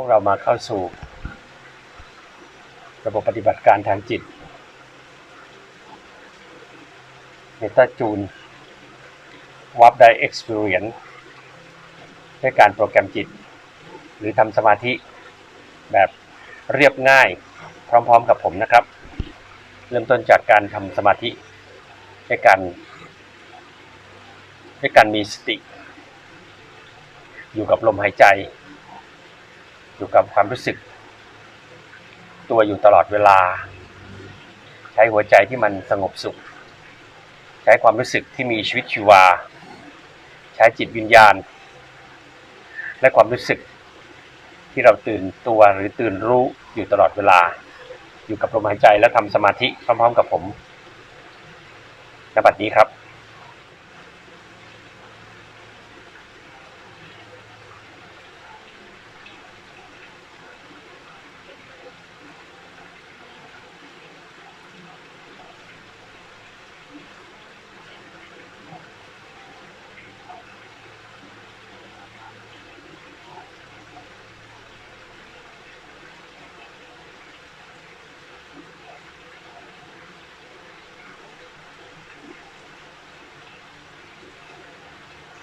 วกเรามาเข้าสู่ ระบบปฏิบัติการทางจิตเมตาจูนวับไดเอ็กซ์เพรียนด้วยการโปรแกรมจิต หรือทำสมาธิแบบเรียบง่ายพร้อมๆกับผมนะครับ เริ่มต้นจากการทำสมาธิด้วยการด้วยการมีสติ อยู่กับลมหายใจ อยู่กับความรู้สึก ตัวอยู่ตลอดเวลา ใช้หัวใจที่มันสงบสุข ใช้ความรู้สึกที่มีชีวิตชีวา ใช้จิตวิญญาณ และความรู้สึกที่เราตื่นตัวหรือตื่นรู้อยู่ตลอดเวลา อยู่กับลมหายใจและทำสมาธิพร้อมๆกับผมณบัดนี้ครับ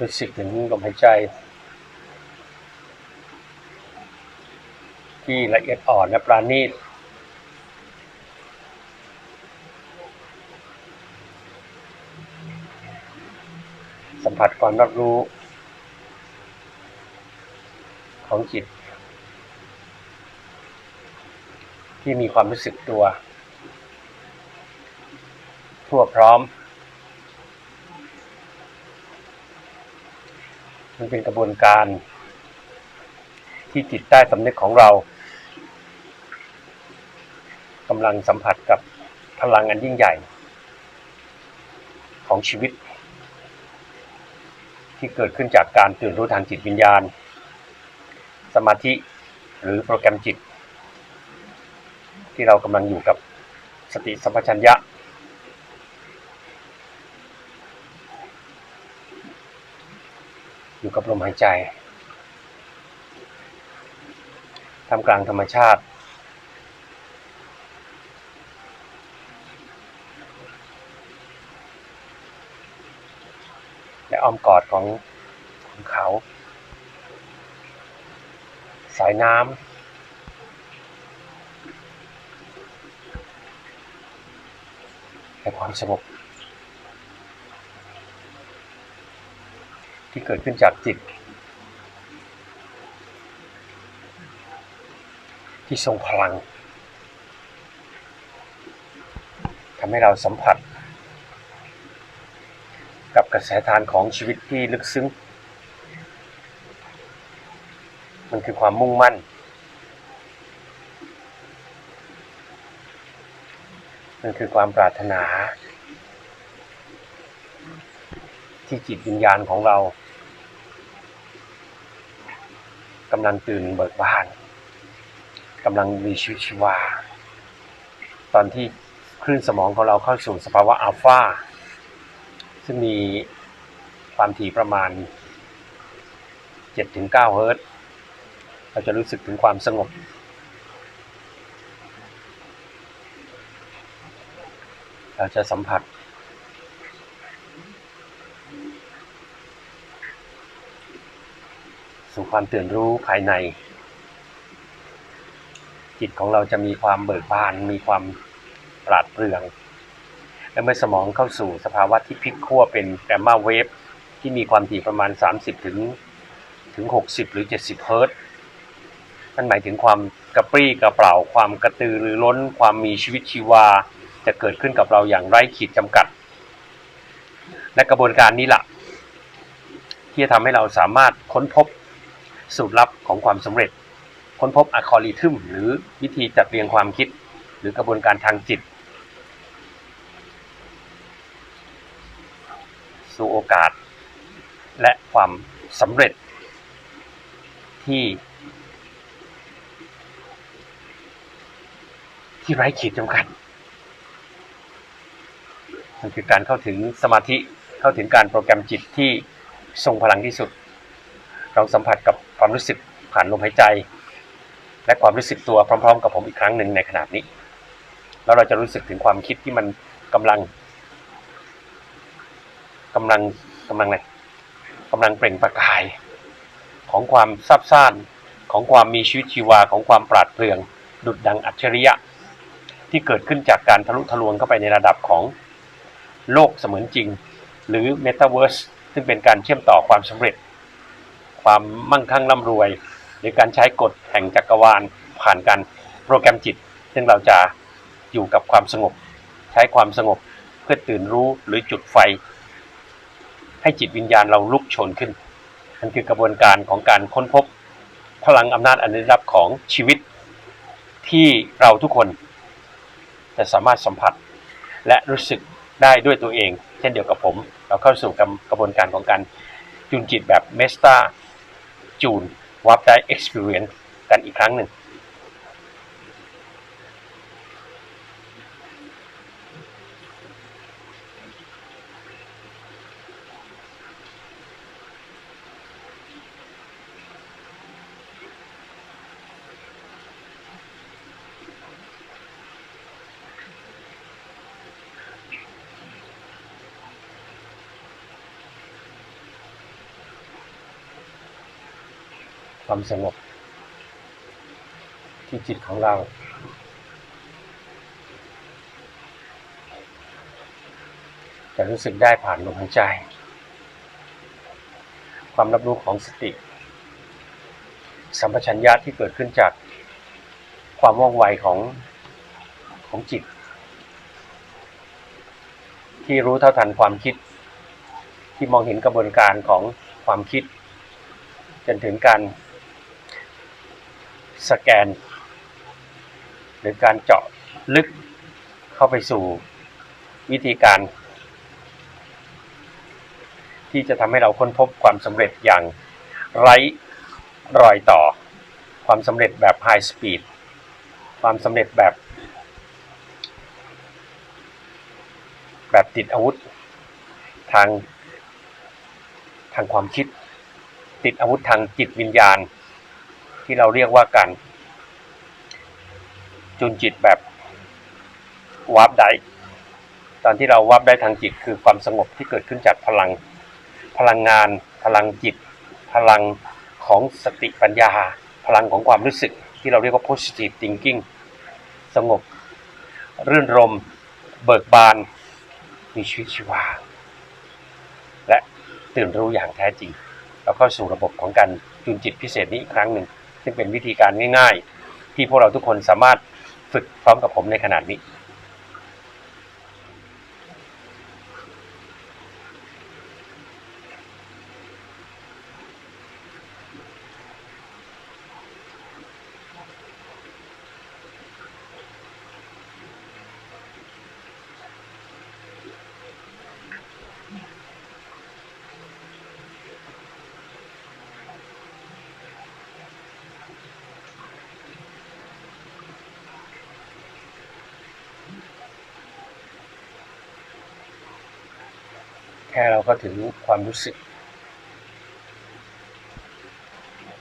รู้สึกถึงลมหายใจ ที่ละเอียดอ่อนและปราณีตสัมผัสความรับรู้ ของจิต ที่มีความรู้สึกตัว ทั่วพร้อม มันเป็นกระบวนการ ที่จิตใต้สำนึกของเรากำลังสัมผัสกับพลังอันยิ่งใหญ่ ของชีวิต ที่เกิดขึ้นจากการตื่นรู้ทางจิตวิญญาณ สมาธิหรือโปรแกรมจิต ที่เรากำลังอยู่กับสติสัมปชัญญะ อยู่กับลมหายใจทำกลางธรรมชาติ และอ้อมกอดของของเขา สายน้ำและความสงบ ที่เกิดขึ้นจากจิต ที่ทรงพลังทำให้เราสัมผัส กับกระแสทานของชีวิตที่ลึกซึ้ง มันคือความมุ่งมั่น มันคือความปรารถนาที่จิตวิญญาณของเรา กำลังตื่นเบิกบานกำลังมีชีวิตชีวา ตอนที่คลื่นสมองของเราเข้าสู่สภาวะอัลฟาซึ่งมีความถี่ประมาณ 7-9 เฮิร์ตเราจะรู้สึกถึงความสงบ เราจะสัมผัส ความตื่นรู้ภายใน จิตของเราจะมีความเบิกบาน มีความปราดเปรื่อง และเมื่อสมองเข้าสู่สภาวะที่พลิกขั้วเป็นแกมมาเวฟที่มีความถี่ประมาณ 30 ถึงถึง 60 หรือ 70 เฮิรตซ์นั่นหมายถึงความกระปรี้กระเปร่า ความกระตือรือร้น ความมีชีวิตชีวา จะเกิดขึ้นกับเราอย่างไร้ขีดจำกัด และกระบวนการนี้แหละที่จะทำให้เราสามารถค้นพบ สูตรลับของความสำเร็จ ค้นพบอะคอริทึมหรือวิธีจัดเรียงความคิด หรือกระบวนการทางจิต สู่โอกาส และความสำเร็จที่ ที่ไร้ขีดจำกัดมันคือการเข้าถึงสมาธิเข้าถึงการโปรแกรมจิตที่ทรงพลังที่สุด เราสัมผัสกับ ความรู้สึกผ่านลมหายใจ และความรู้สึกตัวพร้อม ๆ กับผมอีกครั้งหนึ่งในขณะนี้ แล้วเราจะรู้สึกถึงความคิดที่มันกำลังกำลังกำลังอะไรกำลังเปล่งประกาย ของความซับซ่านของความมีชีวิตชีวาของความปราดเปรื่อง ดุดดังอัจฉริยะ ที่เกิดขึ้นจากการทะลุทะลวงเข้าไปในระดับของโลกเสมือนจริง หรือ Metaverse ซึ่งเป็นการเชื่อมต่อความสำเร็จ ความมั่งคั่งร่ำรวย หรือการใช้กฎแห่งจักรวาลผ่านการโปรแกรมจิต ซึ่งเราจะอยู่กับความสงบ ใช้ความสงบเพื่อตื่นรู้หรือจุดไฟ ให้จิตวิญญาณเราลุกโชนขึ้นนั่นคือกระบวนการของการค้นพบ พลังอำนาจอันลึกลับของชีวิตที่เราทุกคนจะสามารถสัมผัสและรู้สึกได้ด้วยตัวเอง เช่นเดียวกับผม เราเข้าสู่กระบวนการของการจูนจิตแบบเมสตา จูนวับได้ experience กันอีกครั้งหนึ่ง ความสงบ ที่จิตของเรา จะรู้สึกได้ผ่านลมหายใจ ความรับรู้ของสติ สัมปชัญญะที่เกิดขึ้นจากความว่องไวของของจิต ที่รู้เท่าทันความคิด ที่มองเห็นกระบวนการของความคิดจนถึงการ สแกน หรือการเจาะลึกเข้าไปสู่วิธีการ ที่จะทำให้เราค้นพบความสำเร็จอย่างไร้รอยต่อ ความสำเร็จแบบไฮสปีดความสำเร็จแบบ แบบติดอาวุธ ทางทางความคิด ติดอาวุธทางจิตวิญญาณ ที่เราเรียกว่าการจูนจิตแบบวาร์ปได้ตอนที่เราวาร์ปได้ทางจิตคือความสงบที่เกิดขึ้นจากพลังพลังงาน พลังจิต พลังของสติปัญญา พลังของความรู้สึกที่เราเรียกว่า positive thinking สงบ รื่นรม เบิกบาน มีชีวิตชีวา และตื่นรู้อย่างแท้จริงเราเข้าสู่ระบบของการจูนจิตพิเศษนี้อีกครั้งหนึ่ง ซึ่งเป็นวิธีการง่าย ๆ ที่พวกเราทุกคนสามารถฝึกพร้อมกับผมในขนาดนี้ ค่เราก็ถึงความรู้สึก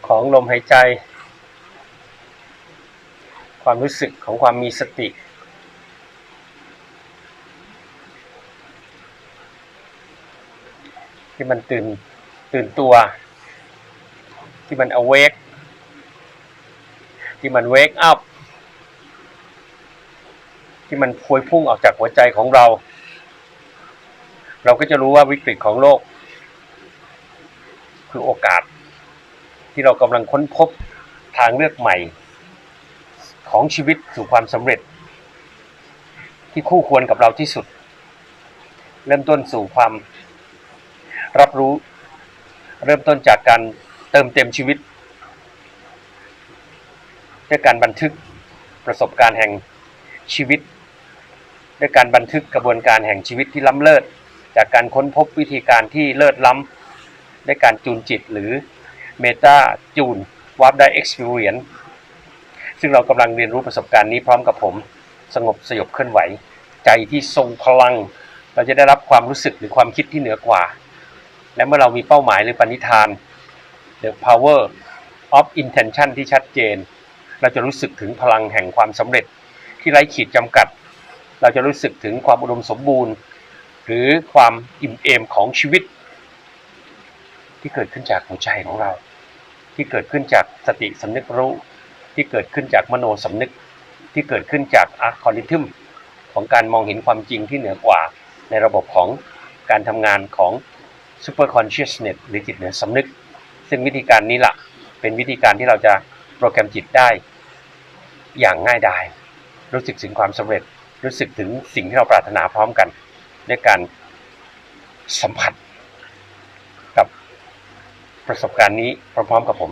ของลมหายใจ ความรู้สึกของความมีสติ ที่มันตื่นตื่นตัว ที่มัน awake ที่มัน wake up ที่มันพวยพุ่งออกจากหัวใจของเรา เราก็จะรู้ว่าวิกฤตของโลก คือโอกาส ที่เรากำลังค้นพบทางเลือกใหม่ ของชีวิตสู่ความสำเร็จ ที่คู่ควรกับเราที่สุด เริ่มต้นสู่ความรับรู้ เริ่มต้นจากการเติมเต็มชีวิตด้วยการบันทึกประสบการณ์แห่งชีวิต ด้วยการบันทึกกระบวนการแห่งชีวิตที่ล้ำเลิศ จากการค้นพบวิธีการที่เลิศล้ำด้วยการจูนจิตหรือเมตาจูนวาร์ปได้ experience ซึ่งเรากำลังเรียนรู้ประสบการณ์นี้พร้อมกับผม สงบสยบเคลื่อนไหว ใจที่ทรงพลัง เราจะได้รับความรู้สึกหรือความคิดที่เหนือกว่า และเมื่อเรามีเป้าหมายหรือปณิธาน the power of intention ที่ชัดเจน เราจะรู้สึกถึงพลังแห่งความสำเร็จที่ไร้ขีดจำกัด เราจะรู้สึกถึงความอุดมสมบูรณ์ หรือความอิ่มเอมของชีวิต ที่เกิดขึ้นจากหัวใจของเรา ที่เกิดขึ้นจากสติสำนึกรู้ ที่เกิดขึ้นจากมโนสำนึก ที่เกิดขึ้นจากอาร์คอริทึมของการมองเห็นความจริงที่เหนือกว่าในระบบของการทำงานของ Super Consciousness หรือจิตเหนือสำนึก ซึ่งวิธีการนี้ละเป็นวิธีการที่เราจะโปรแกรมจิตได้ อย่างง่ายดาย รู้สึกถึงความสำเร็จ รู้สึกถึงสิ่งที่เราปรารถนาพร้อมกัน ด้วยการสัมผัส กับประสบการณ์นี้พร้อมๆกับผม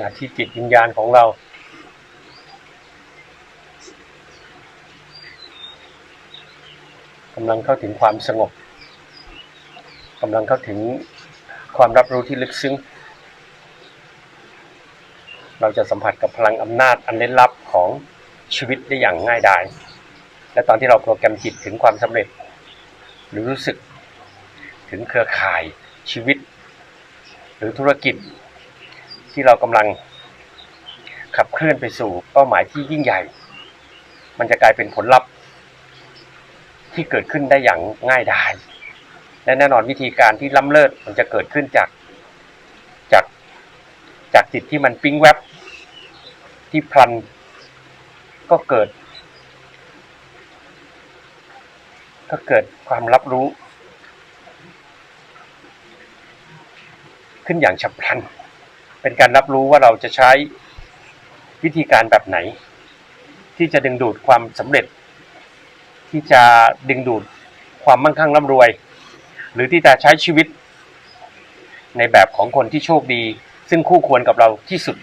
ณะที่จิตวิญญาณของเรากำลังเข้าถึงความสงบกำลังเข้าถึงความรับรู้ที่ลึกซึ้ง เราจะสัมผัสกับพลังอำนาจอันเล้นลับของชีวิตได้อย่างง่ายดาย และตอนที่เราโปรแกรมจิตถึงความสำเร็จ หรือรู้สึกถึงเครือข่ายชีวิต หรือธุรกิจ ที่เรากำลังขับเคลื่อนไปสู่เป้าหมายที่ยิ่งใหญ่ มันจะกลายเป็นผลลัพธ์ ที่เกิดขึ้นได้อย่างง่ายดายและแน่นอนวิธีการที่ล้ำเลิศมันจะเกิดขึ้นจากจากจากจิตที่มันปิ๊งแวบที่พลันก็เกิด ก็เกิดความรับรู้ ขึ้นอย่างฉับพลัน เป็นการรับรู้ว่าเราจะใช้วิธีการแบบไหน ที่จะดึงดูดความสำเร็จ ที่จะดึงดูดความมั่งคั่งร่ำรวย หรือที่จะใช้ชีวิต ในแบบของคนที่โชคดี ซึ่งคู่ควรกับเราที่สุด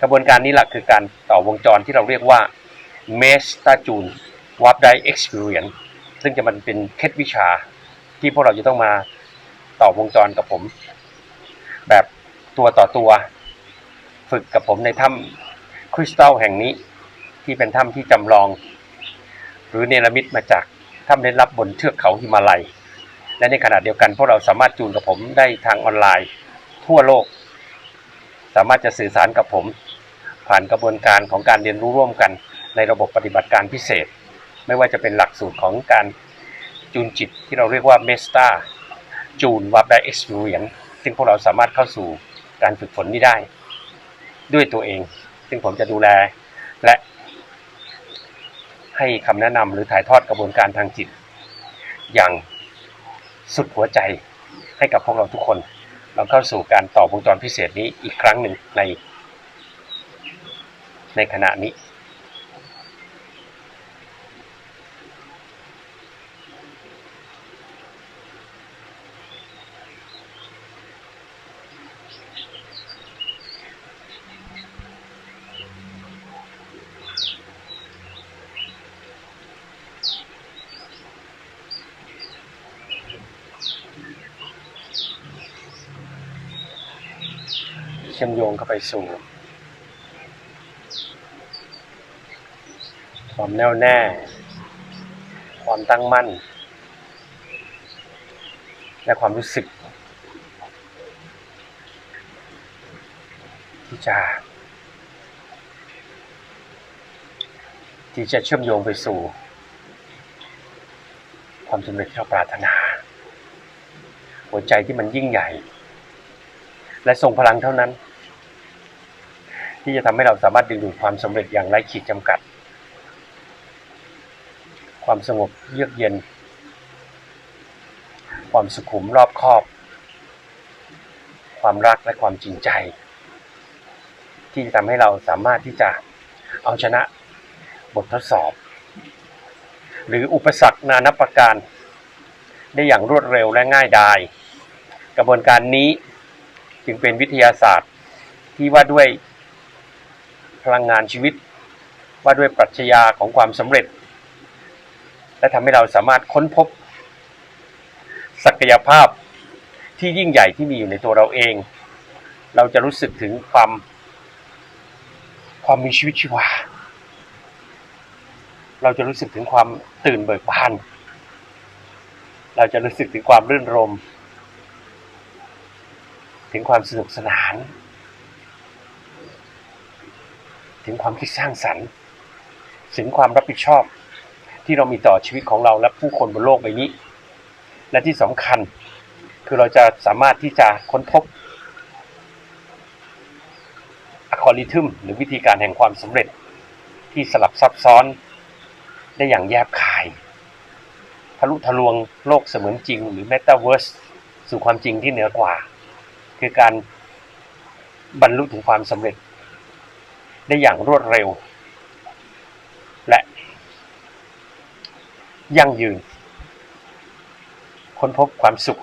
กระบวนการนี้แหละคือการต่อวงจรที่เราเรียกว่า m e s t a j u n w a r p d i Experience ซึ่งจะมันเป็นเคล็ดวิชาที่พวกเราจะต้องมาต่อวงจรกับผม แบบ ตัวต่อตัว ฝึกกับผมในถ้ำคริสตัลแห่งนี้ ที่เป็นถ้ำที่จำลอง หรือเนรมิตมาจากถ้ำเล่นลับบนเทือกเขาหิมาลัย และในขณะเดียวกันพวกเราสามารถจูนกับผมได้ทางออนไลน์ ทั่วโลก สามารถจะสื่อสารกับผม ผ่านกระบวนการของการเรียนรู้ร่วมกัน ในระบบปฏิบัติการพิเศษ ไม่ว่าจะเป็นหลักสูตรของการจูนจิตที่เราเรียกว่าเมสตาจูนวับได้เอ็กซ์เพรียนซึ่งพวกเราสามารถเข้าสู่ การฝึกฝนนี้ได้ ด้วยตัวเอง ซึ่งผมจะดูแลและ ให้คำแนะนำหรือถ่ายทอดกระบวนการทางจิต อย่างสุดหัวใจให้กับพวกเราทุกคน เราเข้าสู่การต่อวงจรพิเศษนี้อีกครั้งหนึ่งใน ในขณะนี้ เชื่อมโยงเข้าไปสู่ความแน่วแน่ ความตั้งมั่น และความรู้สึก ที่จะ ที่จะเชื่อมโยงไปสู่ ความสำเร็จที่เราปรารถนา หัวใจที่มันยิ่งใหญ่ และทรงพลังเท่านั้น ที่จะทำให้เราสามารถดึงดูดความสำเร็จอย่างไร้ขีดจำกัด ความสงบเยือกเย็น ความสุขุมรอบคอบ ความรักและความจริงใจ ที่จะทำให้เราสามารถที่จะเอาชนะบททดสอบ หรืออุปสรรคนานับประการ ได้อย่างรวดเร็วและง่ายดาย กระบวนการนี้จึงเป็นวิทยาศาสตร์ที่ว่าด้วย พลังงานชีวิต ว่าด้วยปรัชญาของความสำเร็จ และทำให้เราสามารถค้นพบ ศักยภาพที่ยิ่งใหญ่ที่มีอยู่ในตัวเราเอง เราจะรู้สึกถึงความความมีชีวิตชีวา เราจะรู้สึกถึงความตื่นเบิกบาน เราจะรู้สึกถึงความรื่นรม ถึงความสนุกสนาน ถึงความคิดสร้างสรรค์ ถึงความรับผิดชอบ ที่เรามีต่อชีวิตของเราและผู้คนบนโลกใบนี้ และที่สำคัญคือเราจะสามารถที่จะค้นพบอัลกอริทึมหรือวิธีการแห่งความสำเร็จที่สลับซับซ้อนได้อย่างแยบคายทะลุทะลวงโลกเสมือนจริง หรือ Metaverse สู่ความจริงที่เหนือกว่า คือการบรรลุถึงความสำเร็จ ได้อย่างรวดเร็ว และยั่งยืน ค้นพบความสุข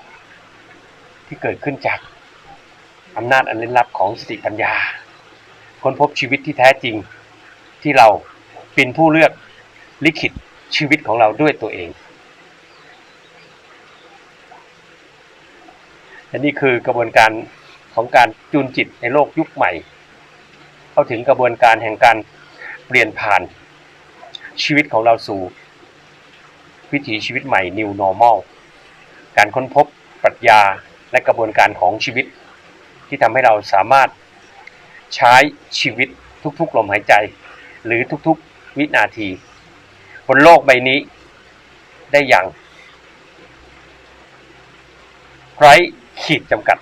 ที่เกิดขึ้นจากอำนาจอันลึกลับของสติปัญญา ค้นพบชีวิตที่แท้จริงที่เราเป็นผู้เลือกลิขิตชีวิตของเราด้วยตัวเองและนี่คือกระบวนการของการจูนจิตในโลกยุคใหม่ เข้าถึงกระบวนการแห่งการเปลี่ยนผ่านชีวิตของเราสู่ วิถีชีวิตใหม่ New Normal การค้นพบปรัชญาและกระบวนการของชีวิต ที่ทำให้เราสามารถใช้ชีวิตทุกๆลมหายใจ หรือทุกๆวินาที บนโลกใบนี้ได้อย่างไร้ขีดจำกัด